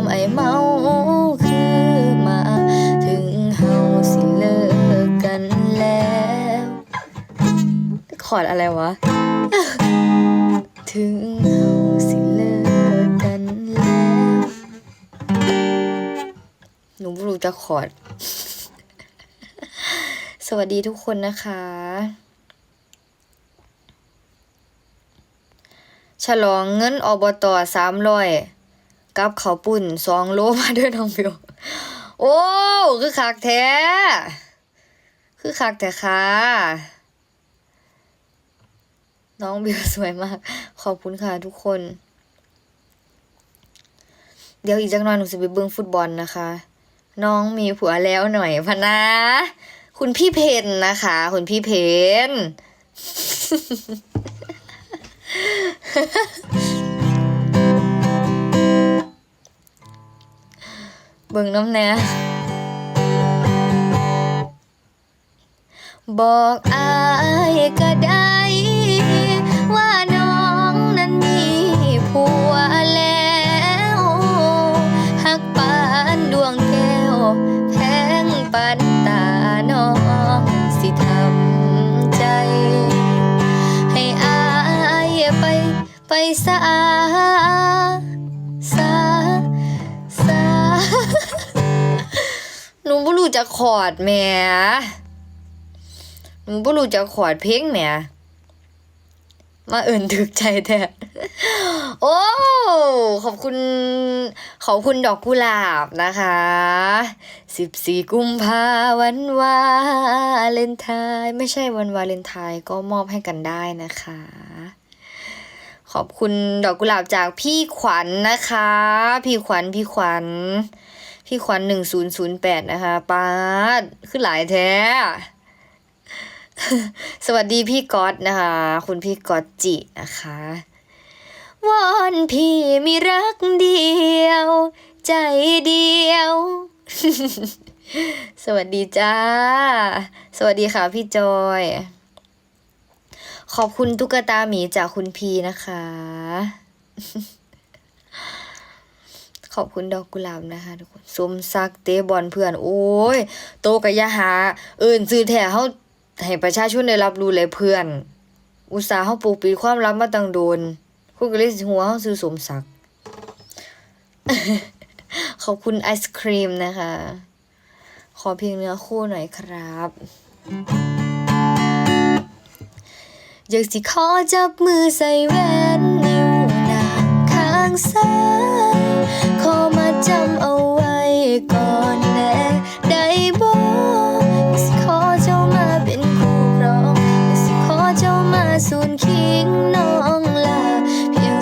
ามไอเมาคือมา ถึงเฮาสิเลิกกันแล้วขอดอะไรวะ ถึงเฮาสิเลิกกันแล้วหนูไม่รู้จะขอดสวัสดีทุกคนนะคะฉลองเงินอบตสามร้อย กับเขาวปุ่นสองโลมาด้วยน้องบิวโอ้คือคักแท้ คือคักแท้ค่ะน้องบิวสวยมาก ขอบคุณค่ะทุกคน เดี๋ยวอีกจักหน่อยหนูจะไปเบิ่งฟุตบอลนะคะ น้องมีผัวแล้วหน่อยพนะ คุณพี่เพนนะคะ คุณพี่เพน เบิ่งน้ำแน่บอกอายก็ได้ว่าน้องนั้นมีผัวแล้วหักปานดวงแก้วแพงปานตาน้องสิทำใจ ให้อายไปไปซะ รู้จะขอดแหม่หนูบ่รู้จะขอดเพลงแหม่มาเอิ่นถึกใจแท้โอ้ ขอบคุณ ขอบคุณดอกกุหลาบนะคะ14กุมภาวันวาเลนไทน์ไม่ใช่วันวาเลนไทน์ก็มอบให้กันได้นะคะ ขอบคุณดอกกุหลาบจากพี่ขวัญนะคะ พี่ขวัญพี่ขวัญ พี่ขวัญหนึ่งศูนย์ศูนย์แปดนะคะป้าดขึ้นหลายแท้ สวัสดีพี่ก๊อตนะคะ คุณพี่ก๊อตจินะคะวอนพี่มีรักเดียว ใจเดียว สวัสดีจ้า สวัสดีค่ะพี่จอย ขอบคุณตุ๊กตาหมีจากคุณพีนะคะ ขอบคุณดอกกุหลาบนะคะทุกคนสมซักเตะบอลเพื่อน โอ้ย โตกะยาหา เอินซื้อแท้เฮาให้ประชาชนได้รับรู้เลยเพื่อน อุตสาห์เฮาปลูกปิดความลับมาตั้งโดน คุณก็เลยสิหัวเฮาซื้อสมศักดิ์ขอบคุณไอศครีมนะคะ ขอเพียงเนื้อคู่หน่อยครับอยากสิขอจับมือใส่แหวนนิ้วนางข้างซ้าย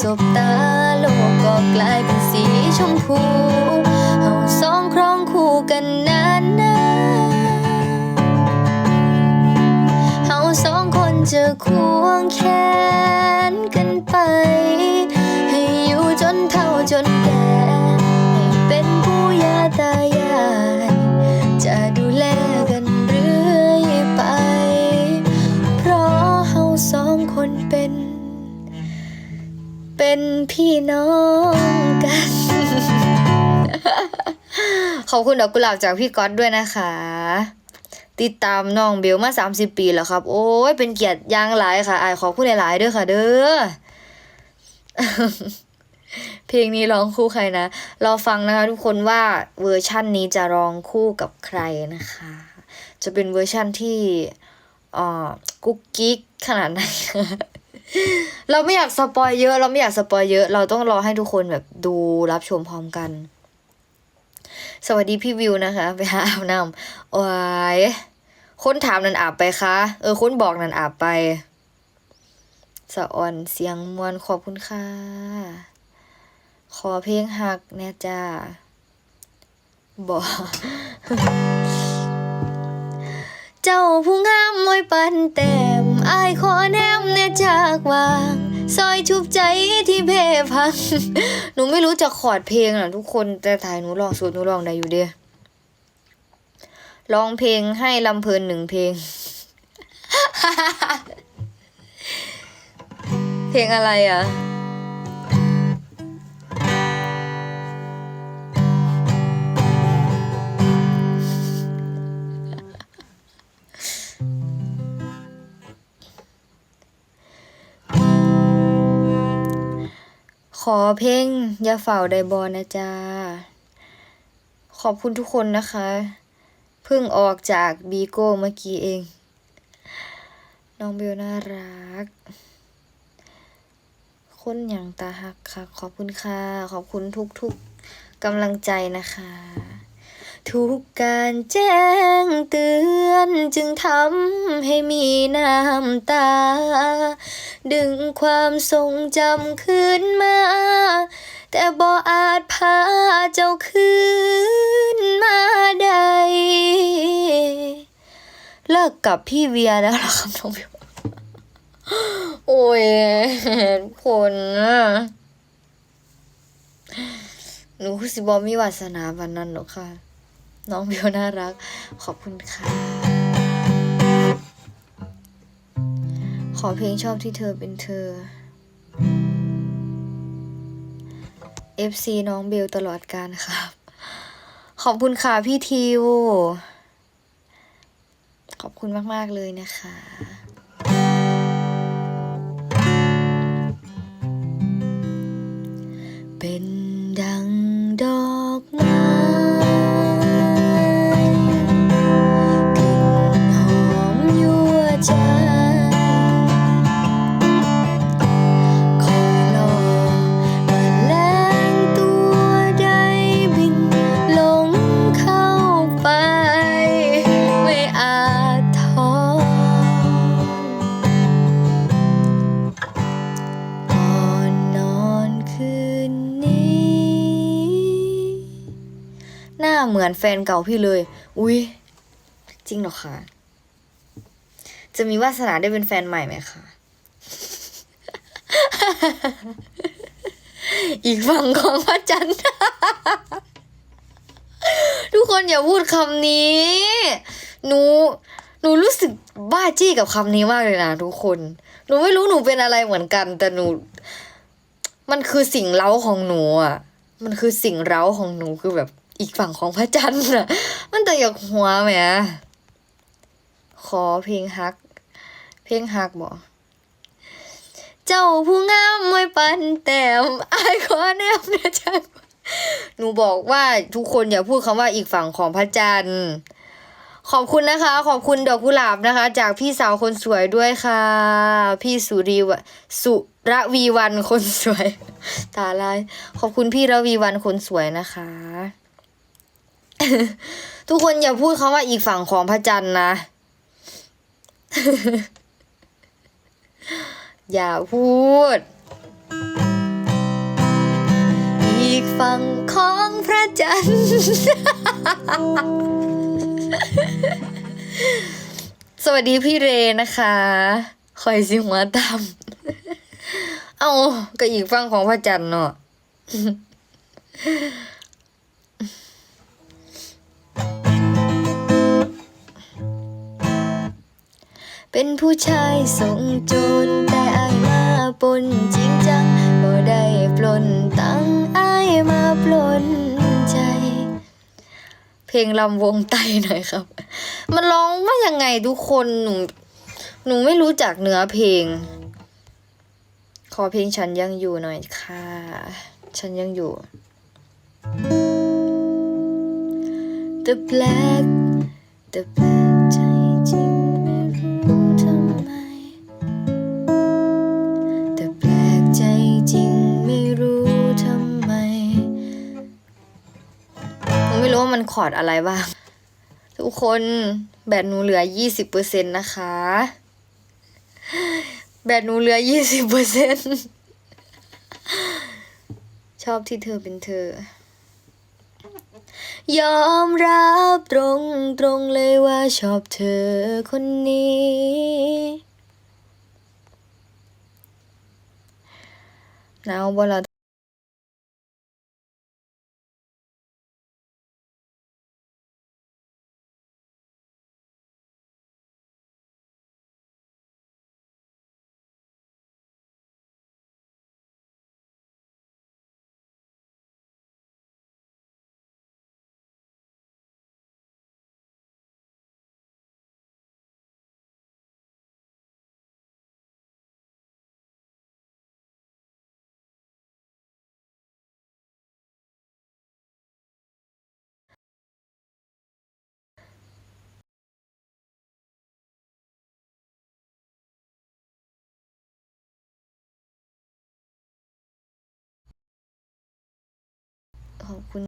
สบตาโลกก็กลายเป็นสีชมพูเฮาสองครองคู่กันนานนเฮาสองคนจะควงแขน พี่น้องกัน ขอบคุณดอกกุหลาบจากพี่ก๊อตด้วยนะคะ ติดตามน้องเบลมา 30 ปีแล้วครับ โอ้ยเป็นเกียรติอย่างหลายค่ะอายขอบคุณหลายๆด้อค่ะ เด้อเพลงนี้ร้องคู่ใครนะเราฟังนะคะทุกคนว่าเวอร์ชั่นนี้จะร้องคู่กับใครนะคะ จะเป็นเวอร์ชั่นที่อ่อกุ๊กกิ๊กขนาดไหน เราไม่อยากสปอยเยอะ เราไม่อยากสปอยเยอะ เราต้องรอให้ทุกคนแบบดูรับชมพร้อมกัน สวัสดีพี่วิวนะคะ ไปหาอาบน้ำโอ้ยคนถามนันอาบไปคะ เออคนบอกนันอาบไปสะอ่อนเสียงมวลขอบคุณค่ะ ขอเพลงหักแน่จ้าบอกเจ้าผู้งามมวยปันแต้ม อายขอแนมแน่จากวางซอยชุบใจที่เพพัง หนูไม่รู้จะขอดเพลงอะทุกคนแต่ถ่ายหนูลองสูตรหนูลองได้อยู่เดียร้องเพลงให้ลำเพลินหนึ่งเพลง เพลงอะไรอะ อเพลงอย่าเฝ้าไดบอนะจ๊ะขอบคุณทุกคนนะคะ เพิ่งออกจากบีโก้เมื่อกี้เอง น้องเบลน่ารัก คนอย่างตาหักค่ะ ขอบคุณค่ะ ขอบคุณทุกๆกำลังใจนะคะ ทุกการแจ้งเตือนจึงทำให้มีน้ำตา ดึงความทรงจำคืนมา แต่บ่อาจพาเจ้าคืนมาได้เลิกกับพี่เวียแล้วเหรอครับน้องเบลโอ้ยทุกคนะหนูคือสิบอมีวาสนาวันนั้นหรอกค่ะ น้องเบลน่ารัก ขอบคุณค่ะ ขอเพลงชอบที่เธอเป็นเธอ FC น้องเบลตลอดการครับ ขอบคุณค่ะพี่ทิว ขอบคุณมาก ๆ เลยนะคะ อนแฟนเก่าพี่เลย อุ๊ยจริงเหรอคะ จะมีวาสนาได้เป็นแฟนใหม่ไหมคะ อีกฝั่งของพระจันทร์ ทุกคนอย่าพูดคำนี้ หนู หนูรู้สึกบ้าจี้กับคำนี้มากเลยนะทุกคน หนูไม่รู้หนูเป็นอะไรเหมือนกัน แต่หนู มันคือสิ่งเล้าของหนูอะ มันคือสิ่งเร้าของหนูคือแบบ อีกฝั่งของพระจันทร์อะ มันแต่อยากหัวแหมขอเพลงฮัก เพลงฮักบอกเจ้าผู้งามไว้ปันแต้มไอายขอแนบนะจ๊ะหนูบอกว่าทุกคนอย่าพูดคำว่าอีกฝั่งของพระจันทร์ ขอบคุณนะคะ ขอบคุณดอกกุหลาบนะคะ จากพี่สาวคนสวยด้วยค่ะ พี่สุรีวสุระวีวันคนสวย ตาลาย ขอบคุณพี่ระวีวันคนสวยนะคะ ทุกคนอย่าพูดคำว่าอีกฝั่งของพระจันทร์นะ อย่าพูด อีกฝั่งของพระจันทร์ สวัสดีพี่เรนะคะคอยสิหัวตามเอาก็อีกฝั่งของพระจันทร์เนาะ เป็นผู้ชายทรงโจรแต่อายมาปนจริงจังบ่ได้ปลนตังอายมาปลนใจ เพลงลำวงไตหน่อยครับ มันร้องว่ายังไงทุกคนหนูหนูไม่รู้จักเนื้อเพลง ขอเพลงฉันยังอยู่หน่อยค่ะ ฉันยังอยู่ The black The black คอร์ดอะไรบ้าง ทุกคนแบตหนูเหลือยี่สิบเปอร์เซ็นต์นะคะ แบตหนูเหลือยี่สิบเปอร์เซ็นต์ชอบที่เธอเป็นเธอ ยอมรับตรงตรงๆเลยว่าชอบเธอคนนี้หนาวบ่ละ ขอบคุณ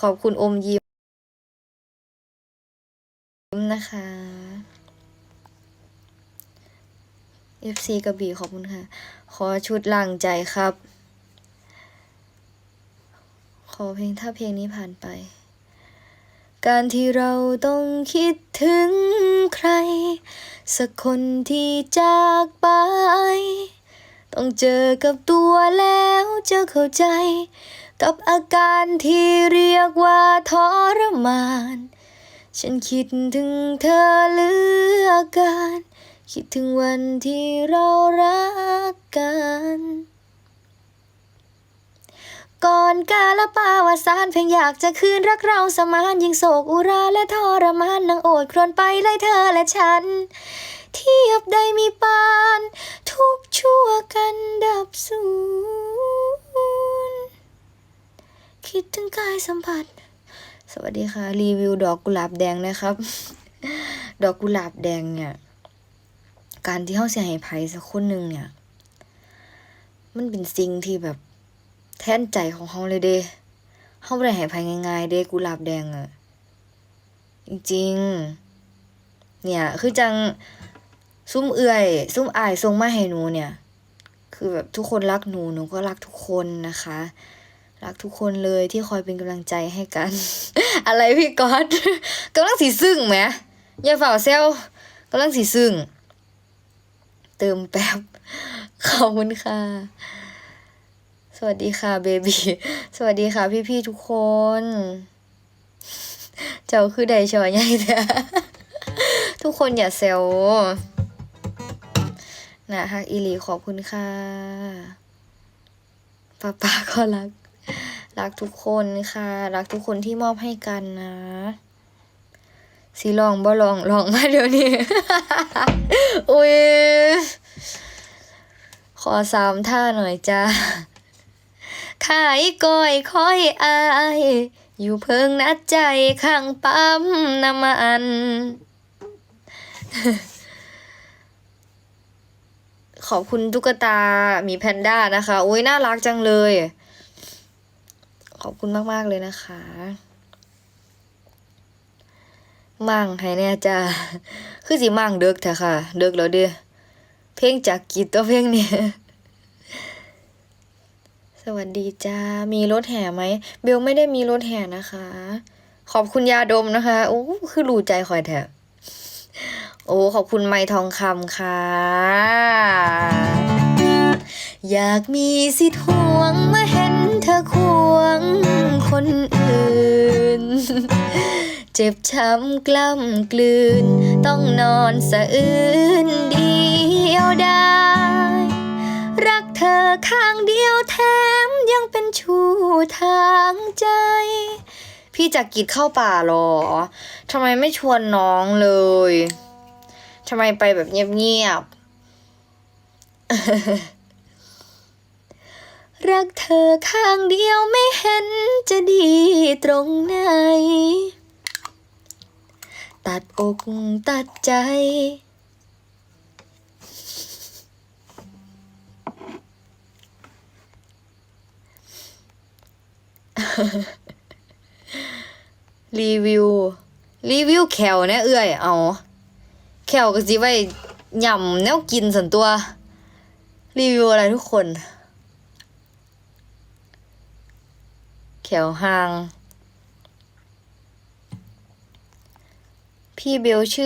ขอบคุณอมยิ้มนะคะ FC กระบี่ขอบคุณค่ะ ขอชุดล่างใจครับ ขอเพลงถ้าเพลงนี้ผ่านไป การที่เราต้องคิดถึงใคร สักคนที่จากไป ต้องเจอกับตัวแล้วจะเข้าใจ กับอาการที่เรียกว่าทรมาน ฉันคิดถึงเธอเหลือเกินคิดถึงวันที่เรารักกัน ก่อนกาละปาวสานเพียงอยากจะคืนรักเราสมานยิ่งโศกอุราและทรมานนางโอดครวญไปเลยเธอและฉัน เทียบได้มีปาน ทุกชั่วกันดับสูญคิดถึงกายสัมผัส สวัสดีค่ะ รีวิวดอกกุหลาบแดงนะครับ ดอกกุหลาบแดงเนี่ย การที่เขาเสียให้ไผสักคนหนึ่งเนี่ย มันเป็นสิ่งที่แบบ แทนใจของเขาเลยเด้เขาไม่ได้ให้ไผง่ายๆเด้กุหลาบแดงอะจริงๆเนี่ย คือจังซุ้มเอื่อย ซุ้มอายทรงมาให้หนูเนี่ย คือแบบทุกคนรักหนูหนูก็รักทุกคนนะคะ รักทุกคนเลยที่คอยเป็นกำลังใจให้กัน อะไรพี่ก๊อตกำลังสีซึ่งไหมอย่าฝ่าเซลกำลังสีซึ่งเติมแป๊บขอบคุณค่ะ สวัสดีค่ะเบบีสวัสดีค่ะ พี่ๆทุกคน เจ้าคือใดชอใหญ่แท้ทุกคนอย่าเซลนะฮักอีลีขอบคุณค่ะป้าป้าก็รัก รักทุกคนค่ะ รักทุกคนที่มอบให้กันนะสีลองบ่ลองลองมาเดี๋ยวนี้ อุ้ยขอสามท่าหน่อยจ้า ขายก้อยคอยอาย อยู่เพิงนัดใจข้างปั๊มน้ำมันขอบคุณตุ๊กตามีแพนด้านะคะอุ้ยน่ารักจังเลย ขอบคุณมาก ๆ เลยนะคะ มั่งให้แน่จ้าคือสิมั่งเด็กเถอะค่ะ เด็กแล้วเด้อเพลงจากกิจตัวเพลงเนี่ย สวัสดีจ้า มีรถแห่ไหม เบลไม่ได้มีรถแห่นะคะ ขอบคุณยาดมนะคะ โอ้ คือรู้ใจคอยแถบโอ้ ขอบคุณไม้ทองคำค่ะ อยากมีสิทธิ์ห่วงมาเห็นเธอควงคนอื่น เจ็บช้ำกล้ำกลืน ต้องนอนสะอื้นเดียวดายรักเธอข้างเดียวแถมยังเป็น ชูทางใจ พี่จักกิดเข้าป่าหรอทำไมไม่ชวนน้องเลยทำไมไปแบบเงียบๆ รักเธอข้างเดียวไม่เห็นจะดีตรงไหน ตัดอกตัดใจ รีวิว รีวิวแขวเนี่ยเอื้อย เอาแขวก็สิไว้ยำแนวกินส่วนตัว รีวิวอะไรทุกคน แขวห่าง พี่เบลชื่อ